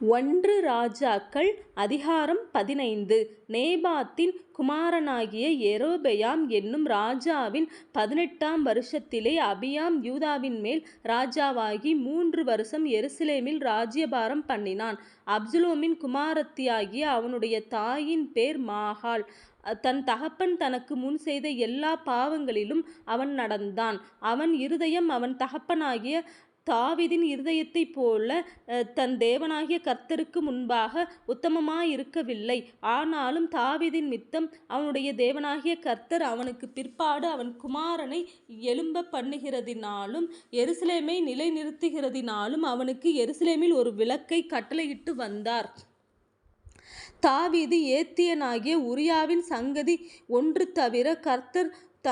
ஒன்று ராஜாக்கள் அதிகாரம் பதினைந்து நேபாத்தின் குமாரனாகிய யெரொபெயாம் என்னும் ராஜாவின் பதினெட்டாம் வருஷத்திலே அபியாம் யூதாவின்மேல் ராஜாவாகி மூன்று வருஷம் எருசலேமில் ராஜ்யபாரம் பண்ணினான். அப்சுலோமின் குமாரத்தியாகிய அவனுடைய தாயின் பேர் மாகாள். தன் தகப்பன் தனக்கு முன் செய்த எல்லா பாவங்களிலும் அவன் நடந்தான். அவன் இருதயம் அவன் தகப்பனாகிய தாவீதின் இருதயத்தைப் போல தன் தேவனாகிய கர்த்தருக்கு முன்பாக உத்தமமாயிருக்கவில்லை. ஆனாலும் தாவீதினிமித்தம் அவனுடைய தேவனாகிய கர்த்தர் அவனுக்குப் பிற்பாடு அவன் குமாரனை எழும்ப பண்ணுகிறதினாலும் எருசலேமை நிலைநிறுத்துகிறதினாலும் அவனுக்கு எருசலேமில் ஒரு விளக்கை கட்டளையிட்டு வந்தார். தாவீது ஏத்தியனாகிய உரியாவின் சங்கதி ஒன்று தவிர கர்த்தர் த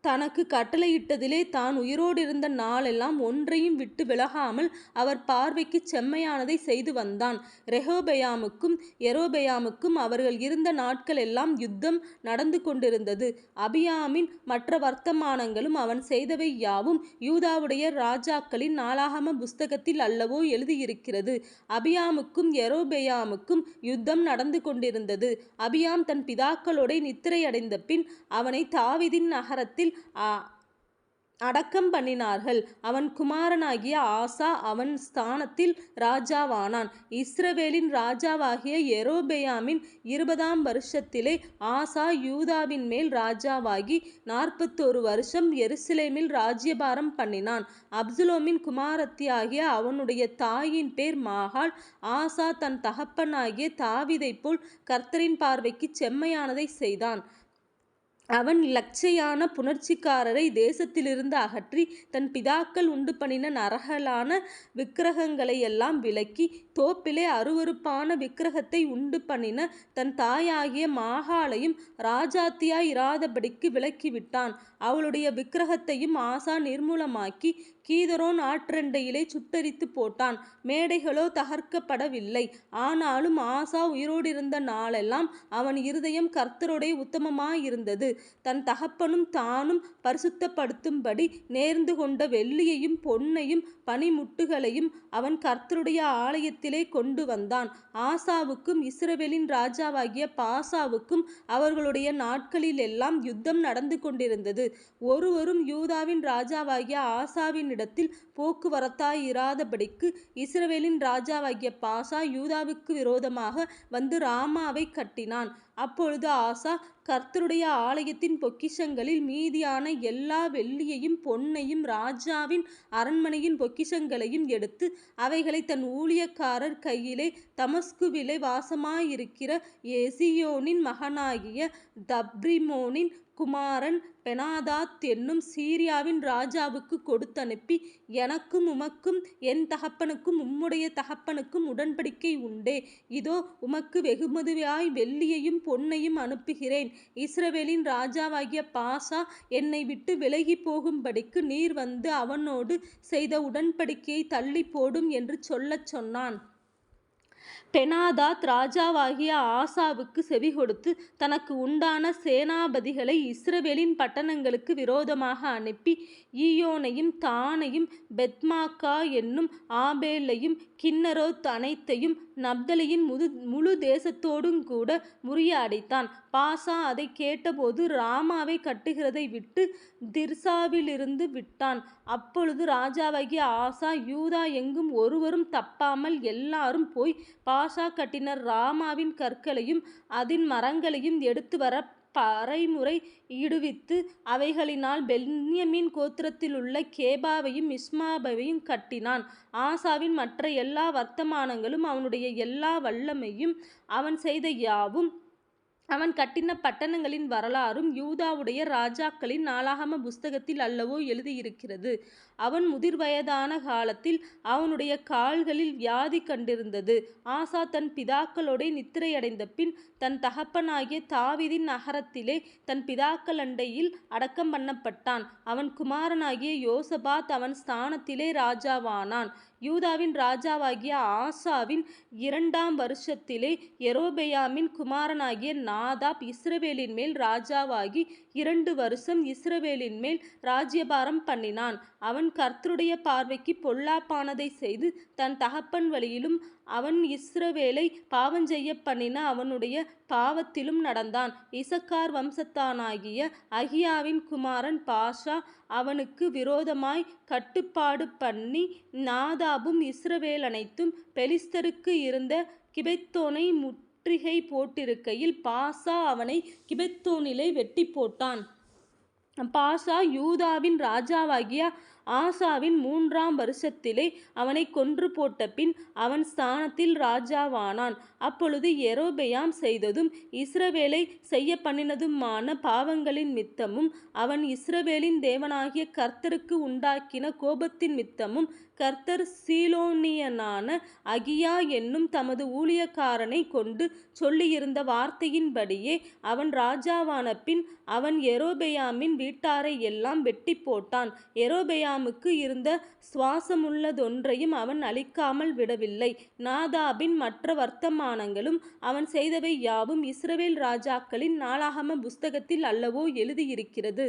தனக்கு கட்டளையிட்டதிலே தான் உயிரோடிருந்த நாளெல்லாம் ஒன்றையும் விட்டு விலகாமல் அவர் பார்வைக்குச் செம்மையானதை செய்து வந்தான். ரெஹோபெயாமுக்கும் எரோபெயாமுக்கும் அவர்கள் இருந்த நாட்கள் எல்லாம் யுத்தம் நடந்து கொண்டிருந்தது அபியாமின் மற்ற வர்த்தமானங்களும் அவன் செய்தவை யாவும் யூதாவுடைய ராஜாக்களின் நாளாகம புஸ்தகத்தில் அல்லவோ எழுதியிருக்கிறது. அபியாமுக்கும் எரோபெயாமுக்கும் யுத்தம் நடந்து கொண்டிருந்தது அபியாம் தன் பிதாக்களோடே நித்திரையடைந்தபின் அவனை தாவிதின் நகரத்தில் அடக்கம் பண்ணினார்கள். அவன் குமாரனாகிய ஆசா அவன் ஸ்தானத்தில் ராஜாவானான். இஸ்ரவேலின் ராஜாவாகிய எரோபெயாமின் இருபதாம் வருஷத்திலே ஆசா யூதாவின் மேல் ராஜாவாகி நாற்பத்தொரு வருஷம் எருசலேமில் ராஜ்யபாரம் பண்ணினான். அப்சுலோமின் குமாரத்தியாகிய அவனுடைய தாயின் பேர் மாகாள். ஆசா தன் தகப்பனாகிய தாவீதைப்போல் கர்த்தரின் பார்வைக்கு செம்மையானதைச் செய்தான். அவன் இலச்சையான புணர்ச்சிக்காரரை தேசத்திலிருந்து அகற்றி தன் பிதாக்கள் உண்டுபண்ணின நரகலான விக்கிரகங்களையெல்லாம் விலக்கி தோப்பிலே அருவருப்பான விக்கிரகத்தை உண்டுபண்ணின தன் தாயாகிய மாகாளையும் ராஜாத்தியாய் இராதபடிக்கு விலக்கிவிட்டான். அவளுடைய விக்கிரகத்தையும் ஆசா நிர்மூலமாக்கி கீதரோன் ஆற்றண்டையிலே சுட்டரித்து போட்டான். மேடைகளோ தகர்க்கப்படவில்லை. ஆனாலும் ஆசா உயிரோடிருந்த நாளெல்லாம் அவன் இருதயம் கர்த்தரோடே உத்தமமாயிருந்தது. தன் தகப்பனும் தானும் பரிசுத்தப்படுத்தும்படி நேர்ந்து கொண்ட வெள்ளியையும் பொன்னையும் பனிமுட்டுகளையும் அவன் கர்த்தருடைய ஆலயத்திலே கொண்டு வந்தான். ஆசாவுக்கும் இஸ்ரவேலின் ராஜாவாகிய பாசாவுக்கும் அவர்களுடைய நாட்களிலெல்லாம் யுத்தம் நடந்து கொண்டிருந்தது ஒருவரும் யூதாவின் ராஜாவாகிய ஆசாவின் இடத்தில் போக்குவரத்தாயிராதபடிக்கு இஸ்ரவேலின் ராஜாவாகிய பாசா யூதாவுக்கு விரோதமாக வந்து ராமாவை கட்டினான். அப்பொழுது ஆசா கர்த்தருடைய ஆலயத்தின் பொக்கிஷங்களில் மீதியான எல்லா வெள்ளியையும் பொன்னையும் ராஜாவின் அரண்மனையின் பொக்கிஷங்களையும் எடுத்து அவைகளை தன் ஊழியக்காரர் கையிலே தமஸ்குவிலே வாசமாயிருக்கிற எசியோனின் மகனாகிய தப்ரிமோனின் குமாரன் பெனாதாத் என்னும் சீரியாவின் ராஜாவுக்கு கொடுத்தனுப்பி எனக்கும் உமக்கும் என் தகப்பனுக்கும் உம்முடைய தகப்பனுக்கும் உடன்படிக்கை உண்டே. இதோ உமக்கு வெகுமதியாய் வெள்ளியையும் பொன்னையும் அனுப்புகிறேன். இஸ்ரவேலின் ராஜாவாகிய பாசா விலகிப் போகும்படிக்கு நீர் வந்து அவனோடு செய்த உடன்படிக்கையை தள்ளி போடும் என்று சொல்லச் சொன்னான். பெனாதாத் ராஜாவாகிய ஆசாவுக்குச் செவிகொடுத்து தனக்கு உண்டான சேனாபதிகளை இஸ்ரவேலின் பட்டணங்களுக்கு விரோதமாக அனுப்பி ஈயோனையும் தானையும் பெத்மாக்கா என்னும் ஆபேலையும் கின்னரோத் அனைத்தையும் நப்தலியின் முழு தேசத்தோடும் கூட முறிய அடைத்தான். பாசா அதைக் கேட்டபோது ராமாவை கட்டுகிறதை விட்டு திர்சாவிலிருந்து விட்டான். அப்பொழுது ராஜாவாகிய ஆசா யூதா எங்கும் ஒருவரும் தப்பாமல் எல்லாரும் போய் பாசா கட்டினர் ராமாவின் கற்களையும் அதன் மரங்களையும் எடுத்து வர பறைமுறை இடுவித்து அவைகளினால் பென்யமின் கோத்திரத்திலுள்ள கேபாவையும் இஸ்மாபையும் கட்டினான். ஆசாவின் மற்ற எல்லா வர்த்தமானங்களும் அவனுடைய எல்லா வல்லமையும் அவன் செய்த யாவும் அவன் கட்டின பட்டணங்களின் வரலாறும் யூதாவுடைய ராஜாக்களின் நாளாகம புஸ்தகத்தில் அல்லவோ எழுதியிருக்கிறது. அவன் முதிர் வயதான காலத்தில் அவனுடைய கால்களில் வியாதி கண்டிருந்தது. ஆசா தன் பிதாக்களோடே நித்திரையடைந்தபின் தன் தகப்பனாகிய தாவிதின் நகரத்திலே தன் பிதாக்கள் அண்டையில் அடக்கம் பண்ணப்பட்டான். அவன் குமாரனாகிய யோசபாத் அவன் ஸ்தானத்திலே ராஜாவானான். யூதாவின் ராஜாவாகிய ஆசாவின் இரண்டாம் வருஷத்திலே எரோபெயாமின் குமாரனாகிய நாதாப் இஸ்ரவேலின் மேல் ராஜாவாகி இரண்டு வருஷம் இஸ்ரவேலின் மேல் ராஜ்யபாரம் பண்ணினான். அவன் கர்த்தருடைய பார்வைக்கு பொல்லாப்பானதை செய்து தன் தகப்பன் வழியிலும் அவன் இஸ்ரவேலை பாவம் செய்ய பண்ணின அவனுடைய பாவத்திலும் நடந்தான். இசக்கார் வம்சத்தானாகிய அகியாவின் குமாரன் பாஷா அவனுக்கு விரோதமாய் கட்டுப்பாடு பண்ணி நாதாபும் இஸ்ரவேல் அனைத்தும் பெலிஸ்தருக்கு இருந்த கிபெத்தோனை முற்றுகை போட்டிருக்கையில் பாஷா அவனை கிபெத்தோனிலே வெட்டி போட்டான் பாஷா யூதாவின் ராஜாவாகிய ஆசாவின் மூன்றாம் வருஷத்திலே அவனை கொன்று போட்ட பின் அவன் ஸ்தானத்தில் ராஜாவானான். அப்பொழுது எரோபெயாம் செய்ததும் இஸ்ரவேலை செய்ய பண்ணினதுமான பாவங்களின் மித்தமும் அவன் இஸ்ரவேலின் தேவனாகிய கர்த்தருக்கு உண்டாக்கின கோபத்தின் மித்தமும் கர்த்தர் சீலோனியனான அகியா என்னும் தமது ஊழியக்காரனைக் கொண்டு சொல்லியிருந்த வார்த்தையின்படியே அவன் ராஜாவான பின் அவன் எரோபெயாமின் வீட்டாரை எல்லாம் வெட்டி போட்டான் யெரொபெயாமுக்கு இருந்த சுவாசமுள்ளதொன்றையும் அவன் அழிக்காமல் விடவில்லை. நாதாபின் மற்ற வர்த்தமானங்களும் அவன் செய்தவை யாவும் இஸ்ரவேல் ராஜாக்களின் நாளாகம புஸ்தகத்தில் அல்லவோ எழுதியிருக்கிறது.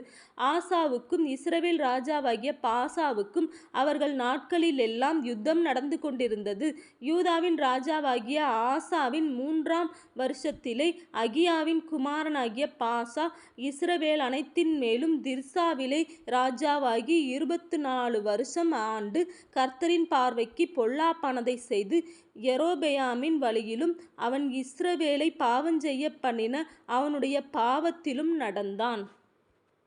ஆசாவுக்கும் இஸ்ரவேல் ராஜாவாகிய பாசாவுக்கும் அவர்கள் நாட்களிலெல்லாம் யுத்தம் நடந்து கொண்டிருந்தது யூதாவின் ராஜாவாகிய ஆசாவின் மூன்றாம் வருஷத்திலே அகியாவின் குமாரனாகிய பாசா இஸ்ரவேல் அனைத்தின் மேல் மேலும் திர்சாவிலே ராஜாவாகி இருபத்துநாலு வருஷம் ஆண்டு கர்த்தரின் பார்வைக்கு பொல்லாப்பானதை செய்து எரோபெயாமின் வழியிலும் அவன் இஸ்ரேவேலை பாவஞ்செய்ய பண்ணின அவனுடைய பாவத்திலும் நடந்தான்.